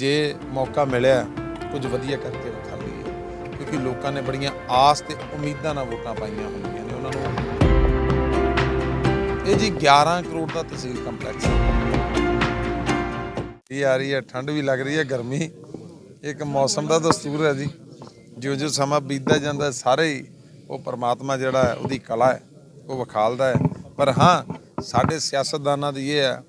ਜੇ ਮੌਕਾ ਮਿਲਿਆ, ਕੁਝ ਵਧੀਆ ਕਰਕੇ ਵਿਖਾ ਲਈਏ ਕਿਉਂਕਿ ਲੋਕਾਂ ਨੇ ਬੜੀਆਂ ਆਸ ਤੇ ਉਮੀਦਾਂ ਨਾਲ ਵੋਟਾਂ ਪਾਈਆਂ ਹੁੰਦੀਆਂ ਨੇ ਉਹਨਾਂ ਨੂੰ। ਇਹ ਜੀ 11 ਕਰੋੜ ਦਾ ਤਹਿਸੀਲ ਕੰਪਲੈਕਸ ਇਹ ਆ ਰਹੀ ਹੈ, ਠੰਡ ਵੀ ਲੱਗ ਰਹੀ ਹੈ, ਗਰਮੀ। ਇੱਕ ਮੌਸਮ ਦਾ ਦਸਤੂਰ ਹੈ ਜੀ। ਜਿਉਂ ਜਿਉਂ ਸਮਾਂ ਬੀਤਦਾ ਜਾਂਦਾ, ਸਾਰੇ ਹੀ ਉਹ ਪਰਮਾਤਮਾ ਜਿਹੜਾ ਹੈ, ਉਹਦੀ ਕਲਾ ਹੈ, ਉਹ ਵਿਖਾਲਦਾ ਹੈ। ਪਰ ਹਾਂ, ਸਾਡੇ ਸਿਆਸਤਦਾਨਾਂ ਦੀ ਇਹ ਹੈ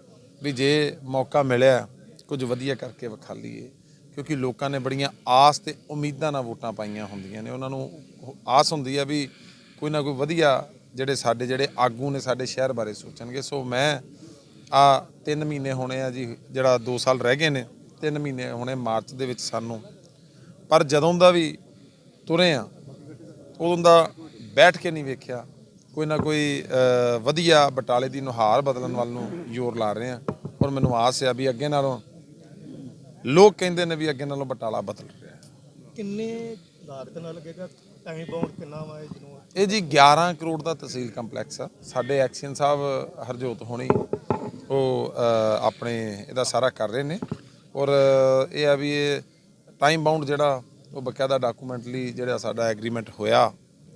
ਵੀ ਜੇ ਮੌਕਾ ਮਿਲਿਆ ਕੁਝ ਵਧੀਆ ਕਰਕੇ ਵਿਖਾ ਲਈਏ, ਕਿਉਂਕਿ ਲੋਕਾਂ ਨੇ ਬੜੀਆਂ ਆਸ ਤੇ ਉਮੀਦਾਂ ਨਾਲ ਵੋਟਾਂ ਪਾਈਆਂ ਹੁੰਦੀਆਂ ਨੇ। ਉਹਨਾਂ ਨੂੰ ਉਹ ਆਸ ਹੁੰਦੀ ਆ ਵੀ ਕੋਈ ਨਾ ਕੋਈ ਵਧੀਆ ਜਿਹੜੇ ਸਾਡੇ, ਜਿਹੜੇ ਆਗੂ ਨੇ ਸਾਡੇ ਸ਼ਹਿਰ ਬਾਰੇ ਸੋਚਣਗੇ। ਸੋ ਮੈਂ ਆ 3 ਮਹੀਨੇ ਹੋਣੇ ਆ ਜੀ, ਜਿਹੜਾ 2 ਸਾਲ ਰਹਿ ਗਏ ਨੇ 3 ਮਹੀਨੇ ਹੋਣੇ ਮਾਰਚ ਦੇ ਵਿੱਚ ਸਾਨੂੰ। ਪਰ ਜਦੋਂ ਦਾ ਵੀ ਤੁਰੇ ਆ, ਉਦੋਂ ਦਾ ਬੈਠ ਕੇ ਨਹੀਂ ਵੇਖਿਆ। ਕੋਈ ਨਾ ਕੋਈ ਵਧੀਆ ਬਟਾਲੇ ਦੀ ਨੁਹਾਰ ਬਦਲਣ ਵੱਲ ਨੂੰ ਜ਼ੋਰ ਲਾ ਰਹੇ ਆ। ਔਰ ਮੈਨੂੰ ਆਸ ਆ ਵੀ ਅੱਗੇ ਨਾਲੋਂ ਲੋਕ ਕਹਿੰਦੇ ਨੇ ਵੀ ਅੱਗੇ ਨਾਲੋਂ ਬਟਾਲਾ ਬਦਲ ਰਿਹਾ ਹੈ। ਕਿੰਨੇ ਲਾਗਤ ਨਾਲ ਲੱਗੇਗਾ ਟਾਈਮ ਬਾਉਂਡ ਕਿੰਨਾ ਵਾ ਇਹ ਜਿਹਨੂੰ ਇਹ ਜੀ 11 ਕਰੋੜ ਦਾ ਤਹਿਸੀਲ ਕੰਪਲੈਕਸ ਆ। ਸਾਡੇ ਐਕਸ਼ਨ ਸਾਹਿਬ ਹਰਜੋਤ ਹੋਣੀ ਉਹ ਆਪਣੇ ਇਹਦਾ ਸਾਰਾ ਕਰ ਰਹੇ ਨੇ। ਔਰ ਇਹ ਆ ਵੀ ਇਹ ਟਾਈਮ ਬਾਉਂਡ ਜਿਹੜਾ ਉਹ ਬਕਾਇਦਾ ਡਾਕੂਮੈਂਟਲੀ ਜਿਹੜਾ ਸਾਡਾ ਐਗਰੀਮੈਂਟ ਹੋਇਆ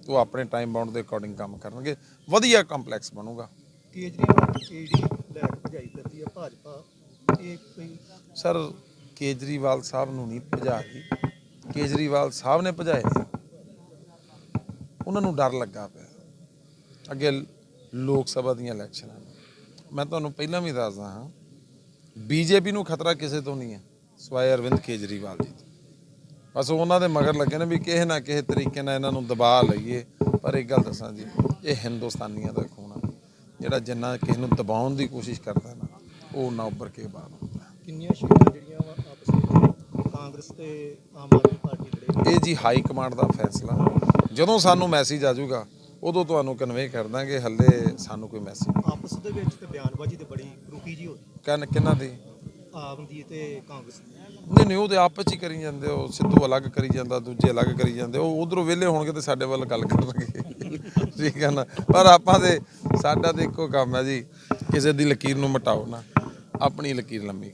ਉਹ ਆਪਣੇ ਟਾਈਮ ਬਾਉਂਡ ਦੇ ਅਕੋਰਡਿੰਗ ਕੰਮ ਕਰਨਗੇ। ਵਧੀਆ ਕੰਪਲੈਕਸ ਬਣੂਗਾ। ਕੇਜਰੀਵਾਲ ਈਡੀ ਲੈ ਕੇ ਭਜਾਈ ਕਰਦੀ ਹੈ ਭਾਜਪਾ। ਇਹ ਕੋਈ ਸਰ ਕੇਜਰੀਵਾਲ ਸਾਹਿਬ ਨੂੰ ਨਹੀਂ ਭਜਾਈ ਕੇਜਰੀਵਾਲ ਸਾਹਿਬ ਨੇ ਭਜਾਏ ਨੇ। ਉਹਨਾਂ ਨੂੰ ਡਰ ਲੱਗਾ ਪਿਆ। ਅੱਗੇ ਲੋਕ ਸਭਾ ਦੀਆਂ ਇਲੈਕਸ਼ਨਾਂ ਨੇ। ਮੈਂ ਤੁਹਾਨੂੰ ਪਹਿਲਾਂ ਵੀ ਦੱਸਦਾ ਹਾਂ, ਬੀਜੇਪੀ ਨੂੰ ਖਤਰਾ ਕਿਸੇ ਤੋਂ ਨਹੀਂ ਹੈ, ਸਵਾਏ ਅਰਵਿੰਦ ਕੇਜਰੀਵਾਲ ਜੀ ਤੋਂ। ਬਸ ਉਹਨਾਂ ਦੇ ਮਗਰ ਲੱਗੇ ਨੇ ਵੀ ਕਿਸੇ ਨਾ ਕਿਸੇ ਤਰੀਕੇ ਨਾਲ ਇਹਨਾਂ ਨੂੰ ਦਬਾ ਲਈਏ। ਪਰ ਇੱਕ ਗੱਲ ਦੱਸਾਂ ਜੀ, ਇਹ ਹਿੰਦੁਸਤਾਨੀਆਂ ਦਾ ਖੂਨ ਆ। ਜਿਹੜਾ ਜਿੰਨਾ ਕਿਸੇ ਨੂੰ ਦਬਾਉਣ ਦੀ ਕੋਸ਼ਿਸ਼ ਕਰਦਾ ਨਾ, ਉਹ ਨਾ ਉੱਭਰ ਕੇ ਬਾਹਰ ਕਿੰਨੀਆਂ ਸੀਟਾਂ ਜਿਹੜੀਆਂ ਵਾ ਆਪਸ ਵਿੱਚ ਕਾਂਗਰਸ ਤੇ ਆਮ ਆਦਮੀ ਪਾਰਟੀ ਲੜੇਗੀ ਇਹ ਜੀ ਹਾਈ ਕਮਾਂਡ ਦਾ ਫੈਸਲਾ। ਜਦੋਂ ਸਾਨੂੰ ਮੈਸੇਜ ਆ ਜਾਊਗਾ ਉਦੋਂ ਤੁਹਾਨੂੰ ਕਨਵੇ ਕਰ ਦਾਂਗੇ ਹੱਲੇ ਸਾਨੂੰ ਕੋਈ ਮੈਸੇਜ ਆਪਸ ਦੇ ਵਿੱਚ ਤੇ ਬਿਆਨਬਾਜ਼ੀ ਤੇ ਬੜੀ ਰੁਕੀ ਜੀ ਹੋਈ। ਕੰਨ ਕਿੰਨਾ ਦੀ? ਆਮ ਦੀ ਤੇ ਕਾਂਗਰਸ ਨਹੀਂ ਨਹੀਂ ਉਹਦੇ ਆਪਸ 'ਚ ਹੀ ਕਰੀ ਜਾਂਦੇ ਉਹ ਸਿੱਧੂ ਅਲੱਗ ਕਰੀ ਜਾਂਦਾ ਦੂਜੇ ਅਲੱਗ ਕਰੀ ਜਾਂਦੇ ਉਹ ਉਧਰੋਂ ਵਿਹਲੇ ਹੋਣਗੇ ਤੇ ਸਾਡੇ ਵੱਲ ਗੱਲ ਕਰਨਗੇ। ਠੀਕ ਹੈ ਨਾ? ਪਰ ਆਪਾਂ ਦੇ ਸਾਡਾ ਤੇ ਇੱਕੋ ਕੰਮ ਹੈ ਜੀ ਕਿਸੇ ਦੀ ਲਕੀਰ ਨੂੰ ਮਟਾਓ ਨਾ ਆਪਣੀ ਲਕੀਰ ਲੰਮੀ